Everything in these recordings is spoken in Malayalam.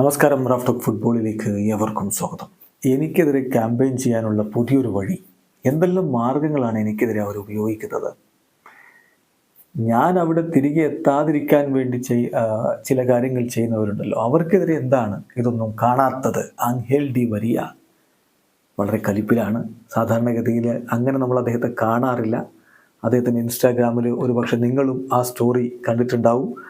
നമസ്കാരം റാഫ്റ്റോക്ക് ഫുട്ബോളിലേക്ക് ഏവർക്കും സ്വാഗതം. എനിക്കെതിരെ ക്യാമ്പയിൻ ചെയ്യാനുള്ള പുതിയൊരു വഴി എന്തെല്ലാം മാർഗങ്ങളാണ് എനിക്കെതിരെ അവർ ഉപയോഗിക്കുന്നത്? ഞാൻ അവിടെ തിരികെ എത്താതിരിക്കാൻ വേണ്ടി ചെയ് ചില കാര്യങ്ങൾ ചെയ്യുന്നവരുണ്ടല്ലോ. അവർക്കെതിരെ എന്താണ് ഇതൊന്നും കാണാത്തത്? Angel Di Maria. വളരെ കലിപ്പിലാണ്. സാധാരണഗതിയിൽ അങ്ങനെ നമ്മൾ അദ്ദേഹത്തെ കാണാറില്ല. അദ്ദേഹത്തിന്റെ ഇൻസ്റ്റാഗ്രാമിൽ ഒരു പക്ഷെ നിങ്ങളും ആ സ്റ്റോറി കണ്ടിട്ടുണ്ടാവും.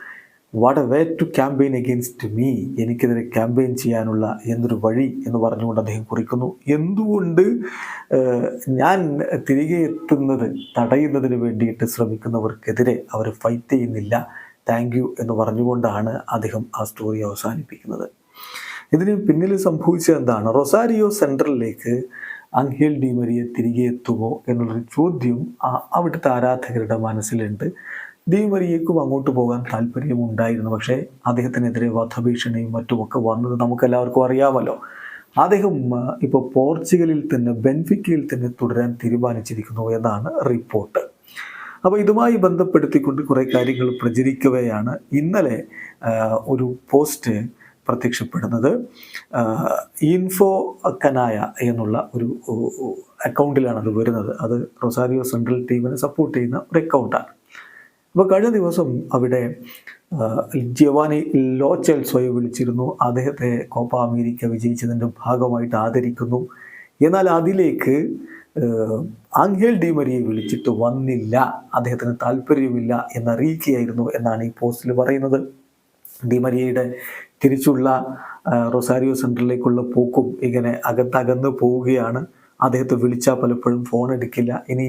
What a way to campaign against me എനിക്കെതിരെ ക്യാമ്പയിൻ ചെയ്യാനുള്ള എന്തൊരു വഴി എന്ന് പറഞ്ഞുകൊണ്ട് അദ്ദേഹം കുറിക്കുന്നു. എന്തുകൊണ്ട് ഞാൻ തിരികെ എത്തുന്നത് തടയുന്നതിന് വേണ്ടിയിട്ട് ശ്രമിക്കുന്നവർക്കെതിരെ അവർ ഫൈറ്റ് ചെയ്യുന്നില്ല. താങ്ക് യു എന്ന് പറഞ്ഞുകൊണ്ടാണ് അദ്ദേഹം ആ സ്റ്റോറി അവസാനിപ്പിക്കുന്നത്. ഇതിന് പിന്നിൽ സംഭവിച്ചത് എന്താണ്? റൊസാരിയോ സെൻട്രലിലേക്ക് അങ്കേൽ ഡിമരിയെ തിരികെ എത്തുമോ എന്നുള്ളൊരു ചോദ്യം അവിടുത്തെ ആരാധകരുടെ മനസ്സിലുണ്ട്. ഡിമരിയക്കും അങ്ങോട്ട് പോകാൻ താല്പര്യം ഉണ്ടായിരുന്നു പക്ഷേ അദ്ദേഹത്തിനെതിരെ വധഭീഷണിയും മറ്റുമൊക്കെ വന്നത് നമുക്കെല്ലാവർക്കും അറിയാമല്ലോ. അദ്ദേഹം ഇപ്പോൾ പോർച്ചുഗലിൽ തന്നെ ബെൻഫിക്കയിൽ തന്നെ തുടരാൻ തീരുമാനിച്ചിരിക്കുന്നു എന്നാണ് റിപ്പോർട്ട്. അപ്പോൾ ഇതുമായി ബന്ധപ്പെടുത്തിക്കൊണ്ട് കുറേ കാര്യങ്ങൾ പ്രചരിക്കവെയാണ് ഇന്നലെ ഒരു പോസ്റ്റ് പ്രത്യക്ഷപ്പെടുന്നത്. ഇൻഫോ കനായ എന്നുള്ള ഒരു അക്കൗണ്ടിലാണ് അത് വരുന്നത്. അത് റൊസാരിയോ സെൻട്രൽ ടീമിനെ സപ്പോർട്ട് ചെയ്യുന്ന ഒരു അക്കൗണ്ടാണ് അപ്പോൾ കഴിഞ്ഞ ദിവസം അവിടെ ജവാനി ലോച്ചൽ സ്വയം വിളിച്ചിരുന്നു. അദ്ദേഹത്തെ കോപ്പ അമേരിക്ക വിജയിച്ചതിന്റെ ഭാഗമായിട്ട് ആദരിക്കുന്നു. എന്നാൽ അതിലേക്ക് ആംഗേൽ ഡിമരിയെ വിളിച്ചിട്ട് വന്നില്ല. അദ്ദേഹത്തിന് താല്പര്യമില്ല എന്നറിയിക്കുകയായിരുന്നു എന്നാണ് ഈ പോസ്റ്റിൽ പറയുന്നത്. ഡിമരിയയുടെ തിരിച്ചുള്ള റൊസാരിയോ സെന്ററിലേക്കുള്ള പോക്കും ഇങ്ങനെ അകത്തകന്ന് പോവുകയാണ്. അദ്ദേഹത്തെ വിളിച്ചാൽ പലപ്പോഴും ഫോൺ എടുക്കില്ല. ഇനി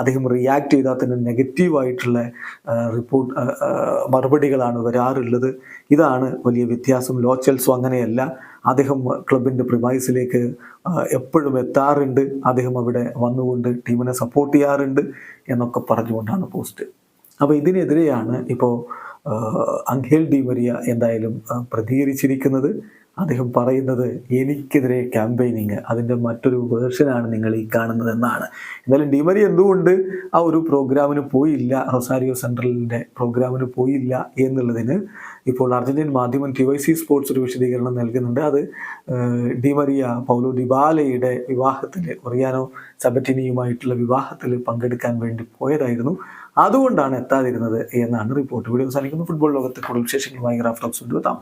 അദ്ദേഹം റിയാക്ട് ചെയ്താൽ തന്നെ നെഗറ്റീവായിട്ടുള്ള റിപ്പോർട്ട് മറുപടികളാണ് വരാറുള്ളത്. ഇതാണ് വലിയ വ്യത്യാസം. ലോച്ചൽസും അങ്ങനെയല്ല. അദ്ദേഹം ക്ലബിന്റെ പ്രിവൈസിലേക്ക് എപ്പോഴും എത്താറുണ്ട്. അദ്ദേഹം അവിടെ വന്നുകൊണ്ട് ടീമിനെ സപ്പോർട്ട് ചെയ്യാറുണ്ട് എന്നൊക്കെ പറഞ്ഞുകൊണ്ടാണ് പോസ്റ്റ് അപ്പോൾ ഇതിനെതിരെയാണ് ഇപ്പോൾ അങ്കേൽ ഡി മരിയ എന്തായാലും പ്രതികരിച്ചിരിക്കുന്നത്. അദ്ദേഹം പറയുന്നത് എനിക്കെതിരെ ക്യാമ്പയിനിങ് അതിന്റെ മറ്റൊരു വേർഷനാണ് നിങ്ങൾ ഈ കാണുന്നത് എന്നാണ്. എന്തായാലും ഡിമരി എന്തുകൊണ്ട് ആ ഒരു പ്രോഗ്രാമിന് പോയില്ല റൊസാരിയോ സെൻട്രലിന്റെ പ്രോഗ്രാമിന് പോയില്ല എന്നുള്ളതിന് ഇപ്പോൾ അർജന്റീൻ മാധ്യമം ടി വൈ സി സ്പോർട്സ് ഒരു വിശദീകരണം നൽകുന്നുണ്ട്. അത് ഡിമരിയ പൗലോ ഡിബാലയുടെ വിവാഹത്തിൽ ഒറിയാനോ സബറ്റിനിയുമായിട്ടുള്ള വിവാഹത്തിൽ പങ്കെടുക്കാൻ വേണ്ടി പോയതായിരുന്നു. അതുകൊണ്ടാണ് എത്താതിരുന്നത് എന്നാണ് റിപ്പോർട്ട്. വീഡിയോ അവസാനിക്കുന്നു. ഫുട്ബോൾ ലോകത്തെ കൂടുതൽ വിശേഷങ്ങളുമായി ഗ്രാഫ് ടോക്സ് കൊണ്ടുവെത്താം